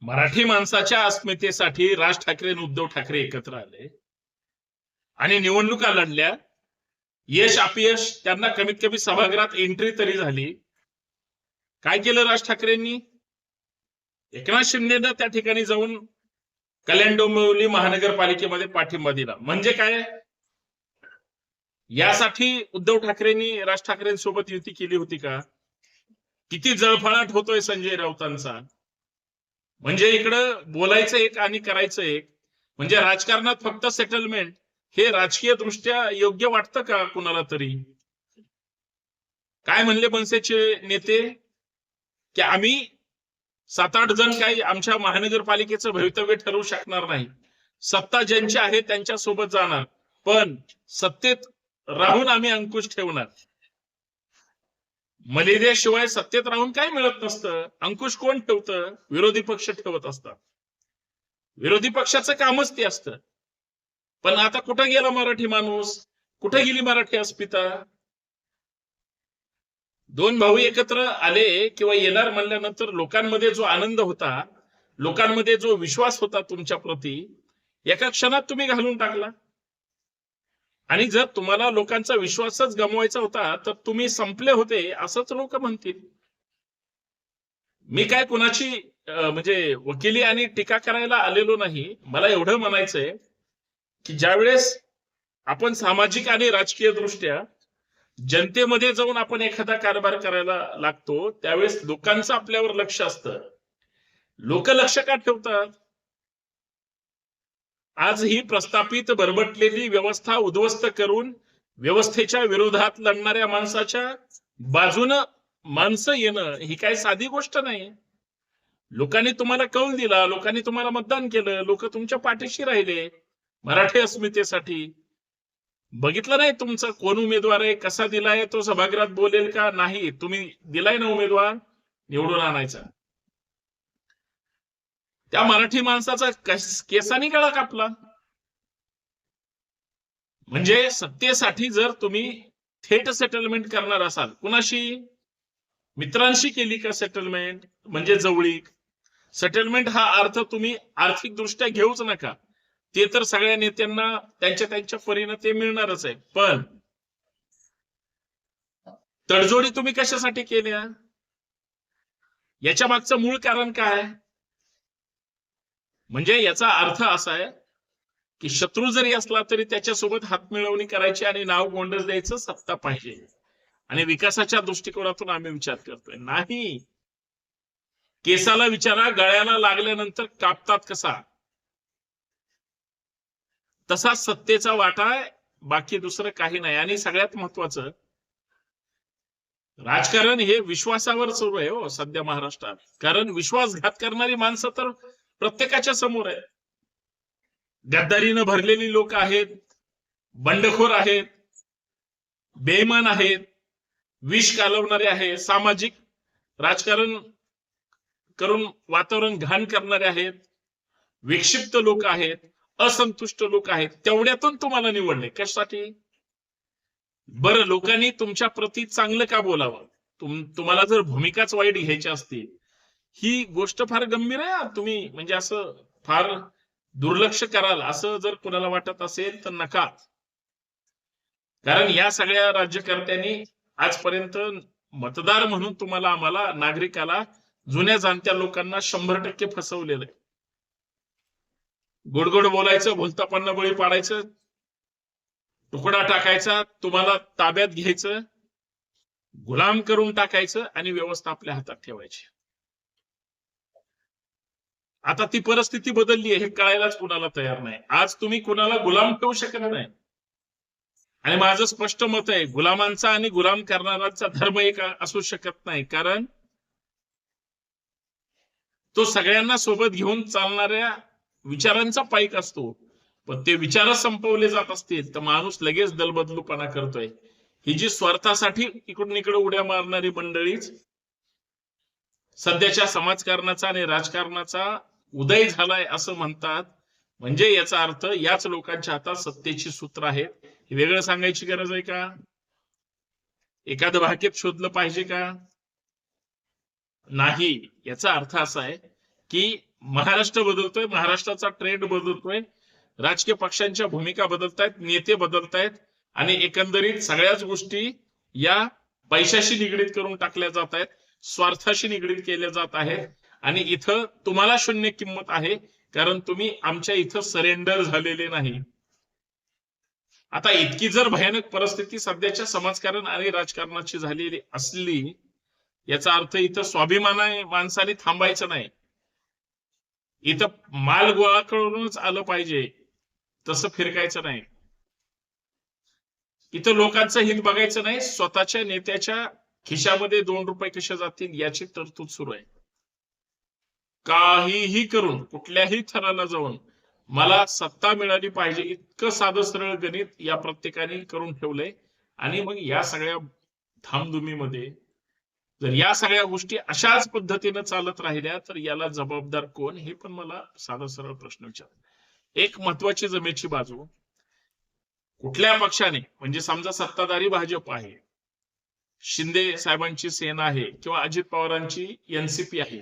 मराठी माणसाच्या अस्मितेसाठी राज ठाकरे आणि उद्धव ठाकरे एकत्र आले. आणि निवडणुका लढल्या. यश अपयश त्यांना कमीत कमी सभागृहात एंट्री तरी झाली. काय केलं राज ठाकरेंनी? एकनाथ शिंदेनं त्या ठिकाणी जाऊन कल्याण डोंबिवली महानगरपालिकेमध्ये पाठिंबा दिला. म्हणजे काय? यासाठी उद्धव ठाकरेंनी राज ठाकरेंसोबत युती केली होती का? किती जळफळाट होतोय संजय राऊतांचा. म्हणजे इकडं बोलायचं एक आणि करायचं एक. म्हणजे राजकारणात फक्त सेटलमेंट हे राजकीय दृष्ट्या योग्य वाटतं का कुणाला तरी? काय म्हणले मनसेचे नेते? की आम्ही सात आठ जण काही आमच्या महानगरपालिकेचं भवितव्य ठरवू शकणार नाही. सत्ता ज्यांची आहे त्यांच्यासोबत जाणार. पण सत्तेत राहून आम्ही अंकुश ठेवणार. मलेरियाशिवाय सत्तेत राहून काय मिळत नसतं? अंकुश कोण ठेवतं? विरोधी पक्ष ठेवत असतात. विरोधी पक्षाचं कामच ते असतं. पण आता कुठं गेला मराठी माणूस? कुठे गेली मराठी अस्मिता? दोन भाऊ एकत्र आले किंवा येणार म्हणल्यानंतर लोकांमध्ये जो आनंद होता लोकांमध्ये जो विश्वास होता तुमच्या प्रती एका क्षणात तुम्ही घालून टाकला. आणि जर तुम्हाला लोकांचा विश्वासच गमवायचा होता तर तुम्ही संपले होते असंच लोक म्हणतील. मी काय कुणाची म्हणजे वकिली आणि टीका करायला आलेलो नाही मला एवढं म्हणायचंय की ज्यावेळेस आपण सामाजिक आणि राजकीय दृष्ट्या जनतेमध्ये जाऊन आपण एखादा कारभार करायला लागतो त्यावेळेस लोकांचं आपल्यावर लक्ष असतं. लोक लक्ष का ठेवतात? आज ही प्रस्थापित बरबटलेली व्यवस्था उद्ध्वस्त करून व्यवस्थेच्या विरोधात लढणाऱ्या माणसाच्या बाजूनं माणसं येणं ही काय साधी गोष्ट नाही. लोकांनी तुम्हाला कौल दिला लोकांनी तुम्हाला मतदान केलं लोक तुमच्या पाठीशी राहिले मराठी अस्मितेसाठी. बघितलं नाही तुमचा कोण उमेदवार आहे कसा दिलाय तो सभागृहात बोलेल का? नाही तुम्ही दिलाय ना उमेदवार निवडून आणायचा. त्या मराठी माणसाचा केसानी गळा कापला. म्हणजे सत्तेसाठी जर तुम्ही थेट सेटलमेंट करणार असाल कुणाशी? मित्रांशी केली का सेटलमेंट म्हणजे जवळीक. सेटलमेंट हा अर्थ तुम्ही आर्थिक दृष्ट्या घेऊच नका. ते तर सगळ्या नेत्यांना त्यांच्या त्यांच्या परीनं ते मिळणारच आहे. पण तडजोडी तुम्ही कशासाठी केल्या? याच्या मागचं मूळ कारण काय? म्हणजे याचा अर्थ असा आहे की शत्रू जरी असला तरी त्याच्यासोबत हात मिळवणी करायची आणि नाव गोंडस द्यायचं सत्ता पाहिजे. आणि विकासाच्या दृष्टिकोनातून आम्ही विचार करतोय. नाही. केसाला विचारा गळ्याला लागल्यानंतर कापतात कसा? तसा सत्तेचा वाटा बाकी दुसरं काही नाही. आणि सगळ्यात महत्वाचं राजकारण हे विश्वासावर सुरू आहे हो सध्या महाराष्ट्रात. कारण विश्वासघात करणारी माणसं तर प्रत्येकाच्या समोर आहे. गद्दारीनं भरलेली लोक आहेत बंडखोर आहेत बेईमान आहेत विष कालवणारे आहेत सामाजिक राजकारण करून वातावरण घाण करणारे आहेत विक्षिप्त लोक आहेत असंतुष्ट लोक आहेत तेवढ्यातून तुम्हाला निवडले. कशासाठी? बरं लोकांनी तुमच्या प्रती चांगलं का बोलावं? तुम तुम्हाला जर भूमिकाच वाईट घ्यायच्या असतील ही गोष्ट फार गंभीर आहे. तुम्ही म्हणजे असं फार दुर्लक्ष कराल. असं जर कुणाला वाटत असेल तर नका. कारण या सगळ्या राज्यकर्त्यांनी आजपर्यंत मतदार म्हणून तुम्हाला आम्हाला नागरिकाला जुन्या जाणत्या लोकांना शंभर टक्के फसवलेलं आहे. गोडगोड बोलायचं बोलतापांना बळी पाडायचं तुकडा टाकायचा तुम्हाला ताब्यात घ्यायचं गुलाम करून टाकायचं आणि व्यवस्था आपल्या हातात ठेवायची. आता ती परिस्थिती बदलली आहे हे कळायलाच कुणाला तयार नाही. आज तुम्ही कुणाला गुलाम ठेवू शकत नाही. आणि माझं स्पष्ट मत आहे गुलामांचा आणि गुलाम करणाऱ्यांचा धर्म एक असू शकत नाही कारण तो सगळ्यांना सोबत घेऊन चालणाऱ्या विचारांचा पाईक असतो. पण ते विचारच संपवले जात असतील तर माणूस लगेच दलबदलूपणा करतोय. ही जी स्वार्थासाठी इकडून इकडे उड्या मारणारी मंडळीच सध्याच्या समाजकारणाचा आणि राजकारणाचा उदय झालाय असं म्हणतात. म्हणजे याचा अर्थ याच लोकांच्या हातात सत्तेची सूत्र आहेत हे वेगळं सांगायची गरज आहे का? एखादं भाग्यत शोधलं पाहिजे का? नाही. याचा अर्थ असा आहे की महाराष्ट्र बदलतोय महाराष्ट्राचा ट्रेंड बदलतोय. राजकीय पक्षांच्या भूमिका बदलतायत नेते बदलतायत आणि एकंदरीत सगळ्याच गोष्टी या पैशाशी निगडीत करून टाकल्या जात आहेत स्वार्थाशी निगडीत केल्या जात आहेत. आणि इथं तुम्हाला शून्य किंमत आहे कारण तुम्ही आमच्या इथं सरेंडर झालेले नाही. आता इतकी जर भयानक परिस्थिती सध्याच्या समाजकारण आणि राजकारणाची झालेली असली याचा अर्थ इथं स्वाभिमानाने माणसाने थांबायचं नाही. इथं माल गोळा करूनच आलं पाहिजे तसं फिरकायचं नाही. इथं लोकांचं हित बघायचं नाही स्वतःच्या नेत्याच्या खिशामध्ये दोन रुपये कसे जातील याची तरतूद सुरू आहे. काहीही करून कुठल्याही थराला जाऊन मला सत्ता मिळाली पाहिजे इतकं साधं सरळ गणित या प्रत्येकाने करून ठेवलंय. आणि मग या सगळ्या धामधुमीमध्ये जर या सगळ्या गोष्टी अशाच पद्धतीनं चालत राहिल्या तर याला जबाबदार कोण हे पण मला साधा सरळ प्रश्न विचार एक महत्वाची जमेची बाजू कुठल्या पक्षाने म्हणजे समजा सत्ताधारी भाजप आहे शिंदे साहेबांची सेना आहे किंवा अजित पवारांची एनसीपी आहे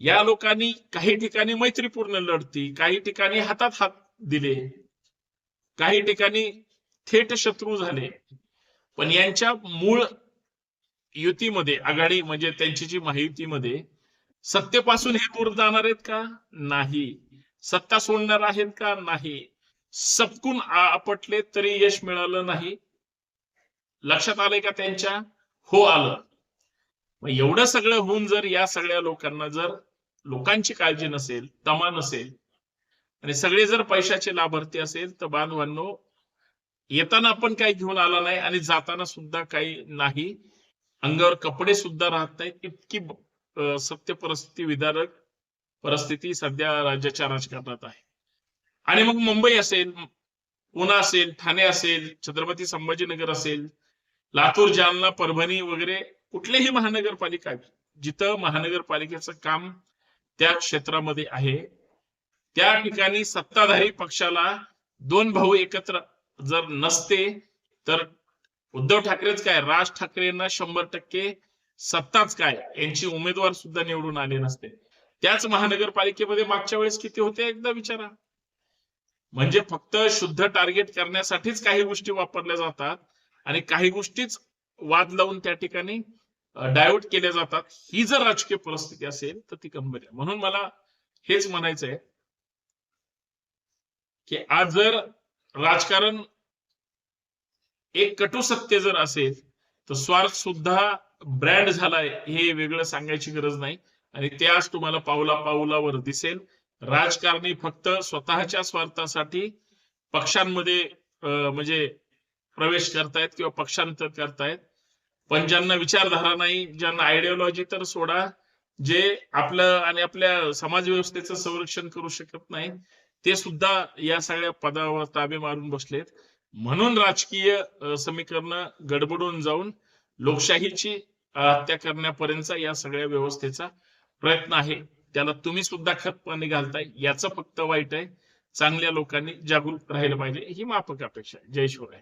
या लोकांनी काही ठिकाणी मैत्रीपूर्ण लढती काही ठिकाणी हातात हात दिले काही ठिकाणी थेट शत्रू झाले. पण यांच्या मूळ युतीमध्ये आघाडी म्हणजे त्यांची जी महायुतीमध्ये सत्तेपासून हे दूर जाणार आहेत का? नाही. सत्ता सोडणार आहेत का? नाही. सपकून आपटले तरी यश मिळालं नाही. लक्षात आलंय का त्यांच्या? हो आलं. मग एवढं सगळं होऊन जर या सगळ्या लोकांना जर लोकांची काळजी नसेल तमा नसेल आणि सगळे जर पैशाचे लाभार्थी असेल तर बांधवांनो येताना आपण काही घेऊन आला नाही आणि जाताना सुद्धा काही नाही. अंगावर कपडे सुद्धा राहत नाहीत. इतकी सत्य परिस्थिती विदारक परिस्थिती सध्या राज्याच्या राजकारणात आहे. आणि मग मुंबई असेल पुणे असेल ठाणे असेल छत्रपती संभाजीनगर असेल लातूर जालना परभणी वगैरे कुठल्याही महानगरपालिका जिथं महानगरपालिकेचं काम त्या क्षेत्रामध्ये आहे त्या ठिकाणी सत्ताधारी पक्षाला दोन भाऊ एकत्र जर नसते तर उद्धव ठाकरेच काय? राज ठाकरेंना शंभर टक्के सत्ताच काय? यांची उमेदवार सुद्धा निवडून आले नसते. त्याच महानगरपालिकेमध्ये मागच्या वेळेस किती होते एकदा विचारा. म्हणजे फक्त शुद्ध टार्गेट करण्यासाठीच काही गोष्टी वापरल्या जातात आणि काही गोष्टीच वाद लावून त्या ठिकाणी डायव्हर्ट केल्या जातात. ही जर राजकीय परिस्थिती असेल तर ती गंभीर आहे म्हणून मला हेच म्हणायचंय की आज जर राजकारण एक कटु सत्य जर असेल तर स्वार्थ सुद्धा ब्रँड झालाय हे वेगळं सांगायची गरज नाही. आणि ते आज तुम्हाला पावला पावलावर दिसेल. राजकारणी फक्त स्वतःच्या स्वार्थासाठी पक्षांमध्ये म्हणजे प्रवेश करतायत किंवा पक्षांतर करतायत. पण ज्यांना विचारधारा नाही ज्यांना आयडिओलॉजी तर सोडा जे आपलं आणि आपल्या समाज व्यवस्थेचं संरक्षण करू शकत नाही ते सुद्धा या सगळ्या पदावर ताबे मारून बसलेत. म्हणून राजकीय समीकरण गडबडून जाऊन लोकशाहीची हत्या करण्यापर्यंतचा या सगळ्या व्यवस्थेचा प्रयत्न आहे. त्याला तुम्ही सुद्धा खत पाणी घालताय याचं फक्त वाईट आहे. चांगल्या लोकांनी जागरूक राहिलं पाहिजे. ही माफक अपेक्षा आहे. जय शिवराय.